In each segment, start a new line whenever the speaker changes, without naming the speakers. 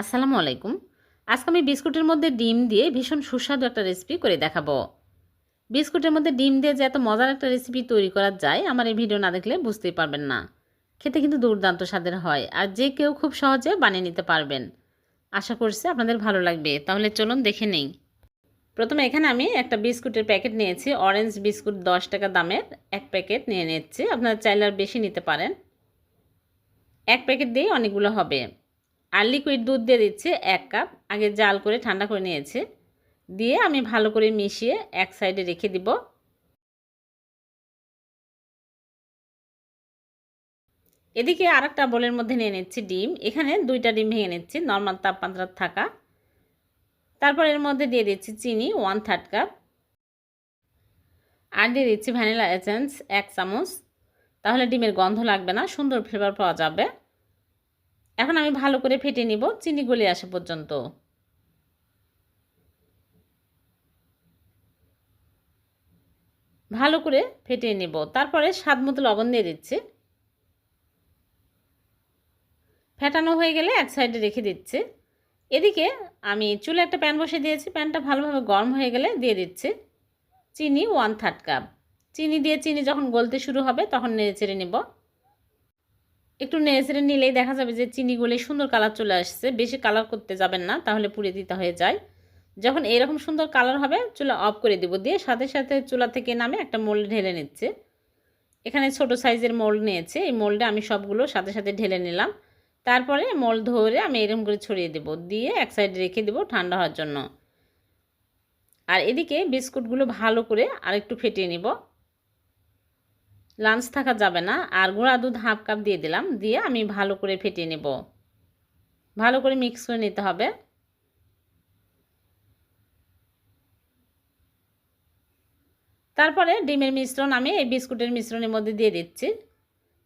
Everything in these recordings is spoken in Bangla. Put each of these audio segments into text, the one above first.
আসসালামু আলাইকুম। আজকে আমি বিস্কুটের মধ্যে ডিম দিয়ে ভীষণ সুস্বাদু একটা রেসিপি করে দেখাবো। বিস্কুটের মধ্যে ডিম দিয়ে যে এত মজার একটা রেসিপি তৈরি করা যায়, আমার এই ভিডিও না দেখলে বুঝতেই পারবেন না। খেতে কিন্তু দুর্দান্ত স্বাদের হয় আর যে কেউ খুব সহজে বানিয়ে নিতে পারবেন। আশা করছি আপনাদের ভালো লাগবে। তাহলে চলুন দেখে নেই। প্রথমে এখানে আমি একটা বিস্কুটের প্যাকেট নিয়েছি। অরেঞ্জ বিস্কুট দশ টাকা দামের এক প্যাকেট নিয়ে নিচ্ছি। আপনারা চাইলে আর বেশি নিতে পারেন। এক প্যাকেট দিয়েই অনেকগুলো হবে। আর লিকুইড দুধ দিয়ে দিচ্ছি এক কাপ আগে জাল করে ঠান্ডা করে নিয়েছে। দিয়ে আমি ভালো করে মিশিয়ে এক সাইডে রেখে দিব। এদিকে আর একটা বোলের মধ্যে নিয়ে নিচ্ছি ডিম। এখানে দুইটা ডিম ভেঙে নিচ্ছি নর্মাল তাপমাত্রা থাকা। তারপর এর মধ্যে দিয়ে দিচ্ছি চিনি ওয়ান থার্ড কাপ আর দিয়ে দিচ্ছি ভ্যানিলা এসেন্স এক চামচ। তাহলে ডিমের গন্ধ লাগবে না, সুন্দর ফ্লেভার পাওয়া যাবে। এখন আমি ভালো করে ফেটে নিব, চিনি গলে আসা পর্যন্ত। ভালো করে ফেটিয়ে নিব। তারপরে স্বাদ মতো লবণ দিয়ে দিচ্ছি। ফেটানো হয়ে গেলে এক সাইডে রেখে দিচ্ছি। এদিকে আমি চুলে একটা প্যান বসে দিয়েছি। প্যানটা ভালোভাবে গরম হয়ে গেলে দিয়ে দিচ্ছি চিনি ওয়ান থার্ড কাপ। চিনি দিয়ে চিনি যখন গলতে শুরু হবে তখন নেড়ে চেড়ে নেব। একটু নেড়ে নিলেই দেখা যাবে যে চিনি চিনিগুলি সুন্দর কালার চলে আসছে। বেশি কালার করতে যাবেন না, তাহলে পুড়ে দিতে হয়ে যায়। যখন এরকম সুন্দর কালার হবে, চুলা অফ করে দিব। দিয়ে সাথে সাথে চুলা থেকে নামে একটা মোল্ড ঢেলে নিচ্ছে। এখানে ছোট সাইজের মোল্ড নিয়েছে। এই মোল্ডে আমি সবগুলো সাথে সাথে ঢেলে নিলাম। তারপরে মোল্ড ধরে আমি এরকম করে ছড়িয়ে দেব। দিয়ে এক সাইডে রেখে দেবো ঠান্ডা হওয়ার জন্য। আর এদিকে বিস্কুটগুলো ভালো করে আর একটু ফেটিয়ে নিব। লাঞ্চ থাকা যাবে না। আর গুঁড়া দুধ হাফ কাপ দিয়ে দিলাম। দিয়ে আমি ভালো করে ফেটিয়ে নেব। ভালো করে মিক্স করে নিতে হবে। তারপরে ডিমের মিশ্রণ আমি এই বিস্কুটের মিশ্রণের মধ্যে দিয়ে দিচ্ছি।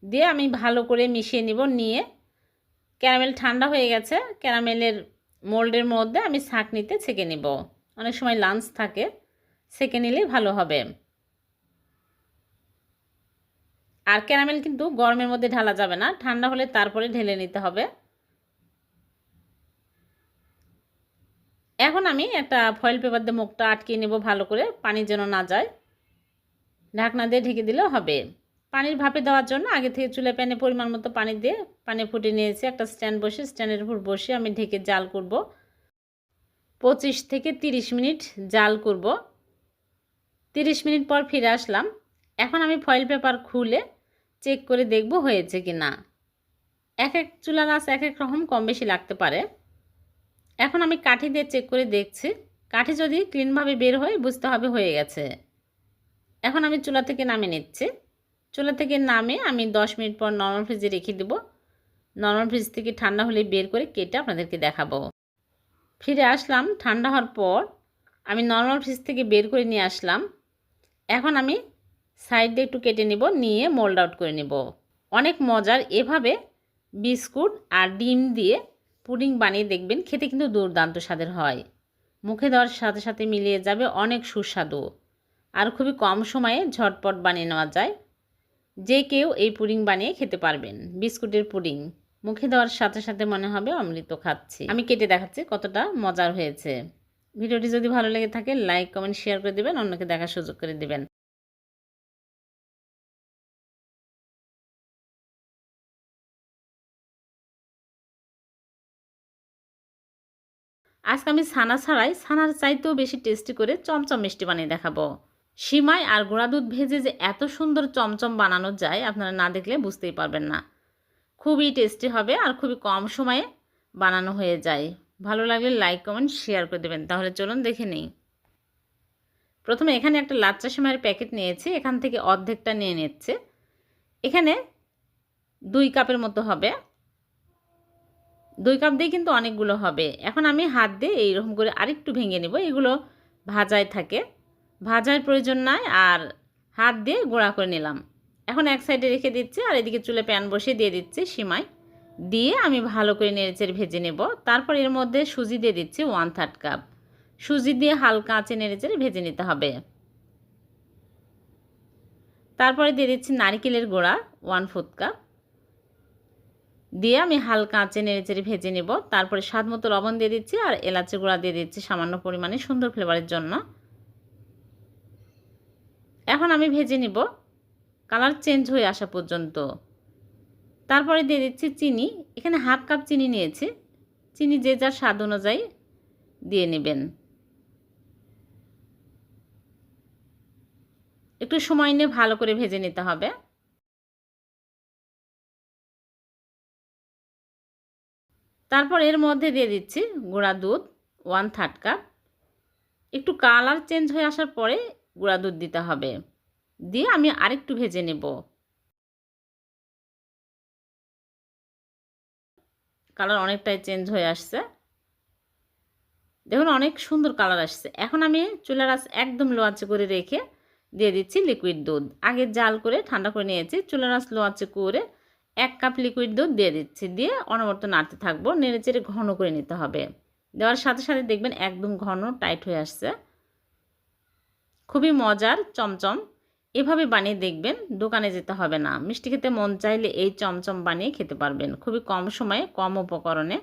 দিয়ে আমি ভালো করে মিশিয়ে নিব নিয়ে। ক্যারামেল ঠান্ডা হয়ে গেছে। ক্যারামেলের মোল্ডের মধ্যে আমি শাক নিতে ছেঁকে নিব। অনেক সময় লাঞ্চ থাকে। ছেঁকে নিলেই ভালো হবে। আর ক্যারামেল কিন্তু গরমের মধ্যে ঢালা যাবে না, ঠান্ডা হলে তারপরে ঢেলে নিতে হবে। এখন আমি একটা ফয়েল পেপার দিয়ে মুখটা আটকিয়ে নেব ভালো করে, পানি যেন না যায়। ঢাকনা দিয়ে ঢেকে দিলেও হবে। পানির ভাপে দেওয়ার জন্য আগে থেকে চুলে প্যানে পরিমাণ মতো পানি দিয়ে পানি ফুটে নিয়েছি, একটা স্ট্যান্ড বসে স্ট্যান্ডের উপর বসে আমি ঢেকে জাল করব। পঁচিশ থেকে তিরিশ মিনিট জাল করব। তিরিশ মিনিট পর ফিরে আসলাম। এখন আমি ফয়েল পেপার খুলে চেক করে দেখব হয়েছে কি না। এক এক চুলা গাছ এক এক রকম কম বেশি লাগতে পারে। এখন আমি কাঠি দিয়ে চেক করে দেখছি। কাঠি যদি ক্লিনভাবে বের হয় বুঝতে হবে হয়ে গেছে। এখন আমি চুলা থেকে নামিয়ে নিচ্ছি। চুলা থেকে নামে আমি দশ মিনিট পর নর্মাল ফ্রিজে রেখে দেবো। নর্মাল ফ্রিজ থেকে ঠান্ডা হলে বের করে কেটে আপনাদেরকে দেখাবো। ফিরে আসলাম, ঠান্ডা হওয়ার পর আমি নর্মাল ফ্রিজ থেকে বের করে নিয়ে আসলাম। এখন আমি সাইড দিয়ে একটু কেটে নিব, নিয়ে মোল্ড আউট করে নেব। অনেক মজার, এভাবে বিস্কুট আর ডিম দিয়ে পুডিং বানিয়ে দেখবেন, খেতে কিন্তু দুর্দান্ত স্বাদের হয়। মুখে দেওয়ার সাথে সাথে মিলিয়ে যাবে অনেক সুস্বাদু। আর খুবই কম সময়ে ঝটপট বানিয়ে নেওয়া যায়। যে কেউ এই পুডিং বানিয়ে খেতে পারবেন, বিস্কুটের পুডিং। মুখে দেওয়ার সাথে সাথে মনে হবে অমৃত খাচ্ছি। আমি কেটে দেখাচ্ছি কতটা মজার হয়েছে। ভিডিওটি যদি ভালো লেগে থাকে লাইক কমেন্ট শেয়ার করে দেবেন, অন্যকে দেখার সুযোগ করে দেবেন। আজকে আমি ছানা ছাড়াই, ছানার চাইতেও বেশি টেস্টি করে চমচম মিষ্টি বানিয়ে দেখাবো। সিমাই আর গুঁড়া দুধ ভেজে যে এত সুন্দর চমচম বানানো যায়, আপনারা না দেখলে বুঝতেই পারবেন না। খুবই টেস্টি হবে আর খুবই কম সময়ে বানানো হয়ে যায়। ভালো লাগলে লাইক কমেন্ট শেয়ার করে দেবেন। তাহলে চলুন দেখে নিই। প্রথমে এখানে একটা লাচ্চা সিমাইয়ের প্যাকেট নিয়েছি, এখান থেকে অর্ধেকটা নিয়ে নিচ্ছে। এখানে দুই কাপের মতো হবে। দুই কাপ দিয়ে কিন্তু অনেকগুলো হবে। এখন আমি হাত দিয়ে এইরকম করে আরেকটু ভেঙে নেব। এগুলো ভাজায় থাকে। ভাজার প্রয়োজন নাই আর হাত দিয়ে গোড়া করে নিলাম। এখন এক সাইডে রেখে দিচ্ছি আর এদিকে চুলে প্যান বসিয়ে দিয়ে দিচ্ছি সিমাই। দিয়ে আমি ভালো করে নেড়েচেড়ে ভেজে নেব। তারপর এর মধ্যে সুজি দিয়ে দিচ্ছি ওয়ান থার্ড কাপ সুজি দিয়ে হালকা আঁচে নেড়েচেড়ে ভেজে নিতে হবে। তারপরে দিয়ে দিচ্ছি নারিকেলের গোড়া ওয়ান ফোর্থ কাপ দিয়ে আমি হালকা আঁচে নেড়ে চেড়ে ভেজে নেব। তারপরে স্বাদ মতো লবণ দিয়ে দিচ্ছি আর এলাচি গুঁড়া দিয়ে দিচ্ছি সামান্য পরিমাণে সুন্দর ফ্লেভারের জন্য। এখন আমি ভেজে নিব। কালার চেঞ্জ হয়ে আসা পর্যন্ত। তারপরে দিয়ে দিচ্ছি চিনি। এখানে হাফ কাপ চিনি নিয়েছি। চিনি যে যার স্বাদ অনুযায়ী দিয়ে নেবেন। একটু সময় নিয়ে ভালো করে ভেজে নিতে হবে। তারপর এর মধ্যে দিয়ে দিচ্ছি গুঁড়া দুধ ওয়ান থার্ড কাপ একটু কালার চেঞ্জ হয়ে আসার পরে গুঁড়া দুধ দিতে হবে। দিয়ে আমি আরেকটু ভেজে নেব। কালার অনেকটাই চেঞ্জ হয়ে আসছে। দেখুন অনেক সুন্দর কালার আসছে। এখন আমি চুলার আঁচ একদম লো আঁচে করে রেখে দিয়ে দিচ্ছি লিকুইড দুধ। আগে জাল করে ঠান্ডা করে নিয়েছি। চুলার আঁচ লো আঁচে করে এক কাপ লিকুইড দুধ দিয়ে দিচ্ছি। দিয়ে অনবরত নাড়তে থাকব। নেড়ে চেড়ে ঘন করে নিতে হবে। দেওয়ার সাথে সাথে দেখবেন একদম ঘন টাইট হয়ে আসছে। খুবই মজার, চমচম। এভাবে বানিয়ে দেখবেন দোকানে যেতে হবে না। মিষ্টি খেতে মন চাইলে এই চমচম বানিয়ে খেতে পারবেন। খুবই কম সময়ে, কম উপকরণে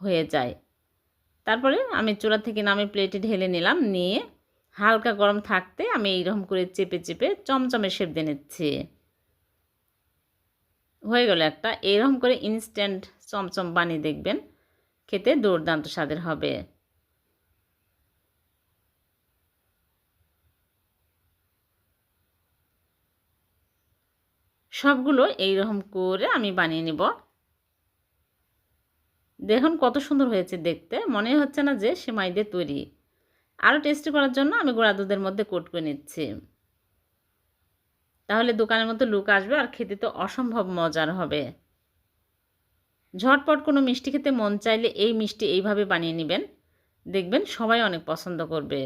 হয়ে যায়। তারপরে আমি চূড়া থেকে নামে প্লেটে ঢেলে নিলাম। নিয়ে হালকা গরম থাকতে আমি এইরকম করে চেপে চেপে চমচমে শেপ দিয়ে নিচ্ছি। হয়ে গেল একটা। এরকম করে ইনস্ট্যান্ট চমচম বানিয়ে দেখবেন, খেতে দুর্দান্ত স্বাদের হবে। সবগুলো এইরকম করে আমি বানিয়ে নেব। দেখুন কত সুন্দর হয়েছে দেখতে। মনে হচ্ছে না যে সেমাই দিয়ে তৈরি। আরও টেস্টি করার জন্য আমি গোড়া দুধের মধ্যে কোট করে নিচ্ছি। তাহলে দোকানের মতো লুক আসবে আর খেতে তো অসম্ভব মজার হবে। ঝটপট কোনো মিষ্টি খেতে মন চাইলে এই মিষ্টি এইভাবে বানিয়ে নেবেন। দেখবেন সবাই অনেক পছন্দ করবে।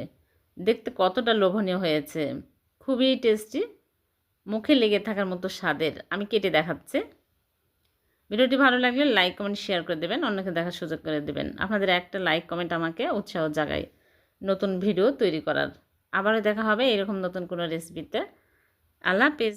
দেখতে কতটা লোভনীয় হয়েছে। খুবই টেস্টি। মুখে লেগে থাকার মতো স্বাদের। আমি কেটে দেখাচ্ছি। ভিডিওটি ভালো লাগলে লাইক, কমেন্ট, শেয়ার করে দেবেন। অন্যকে দেখার সুযোগ করে দেবেন। আপনাদের একটা লাইক, কমেন্ট আমাকে উৎসাহ জাগায় নতুন ভিডিও তৈরি করার। আবারও দেখা হবে এরকম নতুন কোনো রেসিপিতে আল্লাহ হাফেজ।